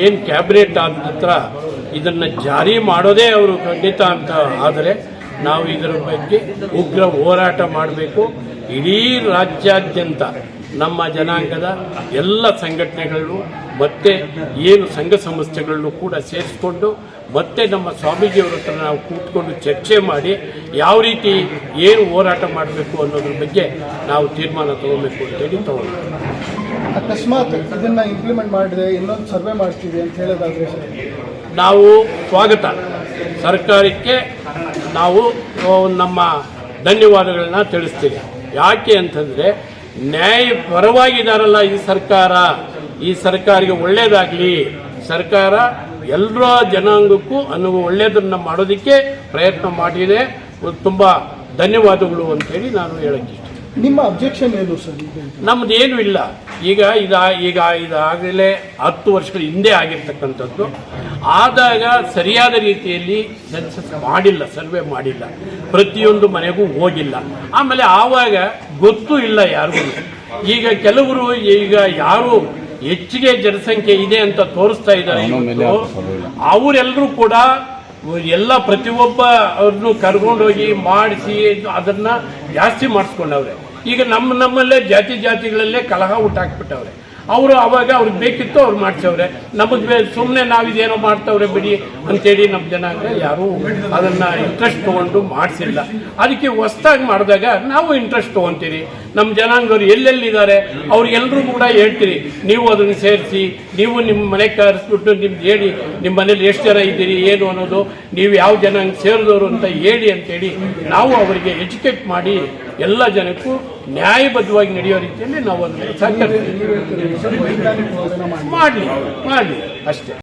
ಏನು ಕ್ಯಾಬಿನೆಟ್ ಆದ ನಂತರ ಇದನ್ನು ಜಾರಿ ಮಾಡೋದೇ ಅವರು ಖಂಡಿತ ಅಂತ. ಆದರೆ ನಾವು ಇದರ ಬಗ್ಗೆ ಉಗ್ರ ಹೋರಾಟ ಮಾಡಬೇಕು. ಇಡೀ ರಾಜ್ಯಾದ್ಯಂತ ನಮ್ಮ ಜನಾಂಗದ ಎಲ್ಲ ಸಂಘಟನೆಗಳನ್ನು ಮತ್ತೆ ಏನು ಸಂಘ ಸಂಸ್ಥೆಗಳನ್ನು ಕೂಡ ಸೇರಿಸ್ಕೊಂಡು ಮತ್ತೆ ನಮ್ಮ ಸ್ವಾಮೀಜಿಯವರ ಹತ್ರ ನಾವು ಕೂತ್ಕೊಂಡು ಚರ್ಚೆ ಮಾಡಿ ಯಾವ ರೀತಿ ಏನು ಹೋರಾಟ ಮಾಡಬೇಕು ಅನ್ನೋದ್ರ ಬಗ್ಗೆ ನಾವು ತೀರ್ಮಾನ ತಗೋಬೇಕು ಅಂತೇಳಿ ತಗೊಂಡು ಅಕಸ್ಮಾತ್ ಇದನ್ನ ಇಂಪ್ಲಿಮೆಂಟ್ ಮಾಡಿದ್ರೆ ಇನ್ನೊಂದು ಸರ್ವೆ ಮಾಡ್ತೀವಿ ಅಂತ ಹೇಳೋದಾದ್ರೆ ನಾವು ಸ್ವಾಗತ. ಸರ್ಕಾರಕ್ಕೆ ನಾವು ನಮ್ಮ ಧನ್ಯವಾದಗಳನ್ನ ತಿಳಿಸ್ತೀವಿ. ಯಾಕೆ ಅಂತಂದರೆ, ನ್ಯಾಯ ಪರವಾಗಿದಾರಲ್ಲ ಈ ಸರ್ಕಾರ. ಈ ಸರ್ಕಾರಿಗೆ ಒಳ್ಳೇದಾಗಲಿ. ಸರ್ಕಾರ ಎಲ್ಲರ ಜನಾಂಗಕ್ಕೂ ಅನ್ನುವ ಒಳ್ಳೆಯದನ್ನು ಮಾಡೋದಕ್ಕೆ ಪ್ರಯತ್ನ ಮಾಡಿದೆ. ತುಂಬ ಧನ್ಯವಾದಗಳು ಅಂತೇಳಿ ನಾನು ಹೇಳಕ್ಕೆ ನಿಮ್ಮ ಅಬ್ಜೆಕ್ಷನ್ ಏನು ಸರ್ ನಮ್ದು ಏನು ಇಲ್ಲ. ಈಗ ಇದ ಈಗ ಇದಾಗಲೇ ಹತ್ತು ವರ್ಷಗಳ ಹಿಂದೆ ಆಗಿರ್ತಕ್ಕಂಥದ್ದು. ಆದಾಗ ಸರಿಯಾದ ರೀತಿಯಲ್ಲಿ ಸೆನ್ಸಸ್ ಮಾಡಿಲ್ಲ ಸರ್ವೆ ಮಾಡಿಲ್ಲ. ಪ್ರತಿಯೊಂದು ಮನೆಗೂ ಹೋಗಿಲ್ಲ. ಆಮೇಲೆ ಆವಾಗ ಗೊತ್ತೂ ಇಲ್ಲ ಯಾರಿಗೂ. ಈಗ ಕೆಲವರು ಈಗ ಯಾರು ಹೆಚ್ಚಿಗೆ ಜನಸಂಖ್ಯೆ ಇದೆ ಅಂತ ತೋರಿಸ್ತಾ ಇದ್ದಾರೆ ಅವರೆಲ್ಲರೂ ಕೂಡ ಎಲ್ಲ ಪ್ರತಿಯೊಬ್ಬ ಅವ್ರನ್ನು ಕರ್ಕೊಂಡೋಗಿ ಮಾಡಿಸಿ ಅದನ್ನ ಜಾಸ್ತಿ ಮಾಡಿಸ್ಕೊಂಡವ್ರೆ. ಈಗ ನಮ್ಮ ನಮ್ಮಲ್ಲೇ ಜಾತಿ ಜಾತಿಗಳಲ್ಲೇ ಕಲಹ ಹುಟ್ಟಾಕ್ಬಿಟ್ಟವ್ರೆ ಅವರು ಅವಾಗ ಅವ್ರಿಗೆ ಬೇಕಿತ್ತು ಅವ್ರು ಮಾಡ್ಸವ್ರೆ. ನಮಗೆ ಸುಮ್ಮನೆ ನಾವಿದೇನೋ ಮಾಡ್ತವ್ರೆ ಬಿಡಿ ಅಂತೇಳಿ ನಮ್ಮ ಜನಾಂಗ ಯಾರೂ ಅದನ್ನು ಇಂಟ್ರೆಸ್ಟ್ ತೊಗೊಂಡು ಮಾಡಿಸಿಲ್ಲ. ಅದಕ್ಕೆ ಹೊಸ್ದಾಗಿ ಮಾಡಿದಾಗ ನಾವು ಇಂಟ್ರೆಸ್ಟ್ ತಗೊಂತೀರಿ. ನಮ್ಮ ಜನಾಂಗರು ಎಲ್ಲೆಲ್ಲಿದ್ದಾರೆ ಅವ್ರಿಗೆಲ್ಲರೂ ಕೂಡ ಹೇಳ್ತೀರಿ, ನೀವು ಅದನ್ನು ಸೇರಿಸಿ, ನೀವು ನಿಮ್ಮ ಮನೆ ಕರೆಸ್ಬಿಟ್ಟು ನಿಮ್ದು ಹೇಳಿ ನಿಮ್ಮ ಮನೇಲಿ ಎಷ್ಟು ಜನ ಇದ್ದೀರಿ, ಏನು ಅನ್ನೋದು, ನೀವು ಯಾವ ಜನಾಂಗ ಸೇರಿದವರು ಅಂತ ಹೇಳಿ ಅಂತೇಳಿ ನಾವು ಅವರಿಗೆ ಎಜುಕೇಟ್ ಮಾಡಿ, ಎಲ್ಲ ಜನಕ್ಕೂ ನ್ಯಾಯಬದ್ಧವಾಗಿ ನಡೆಯೋ ರೀತಿಯಲ್ಲಿ ನಾವು ಅದನ್ನು ಮಾಡಲಿ ಮಾಡಲಿ. ಅಷ್ಟೇ.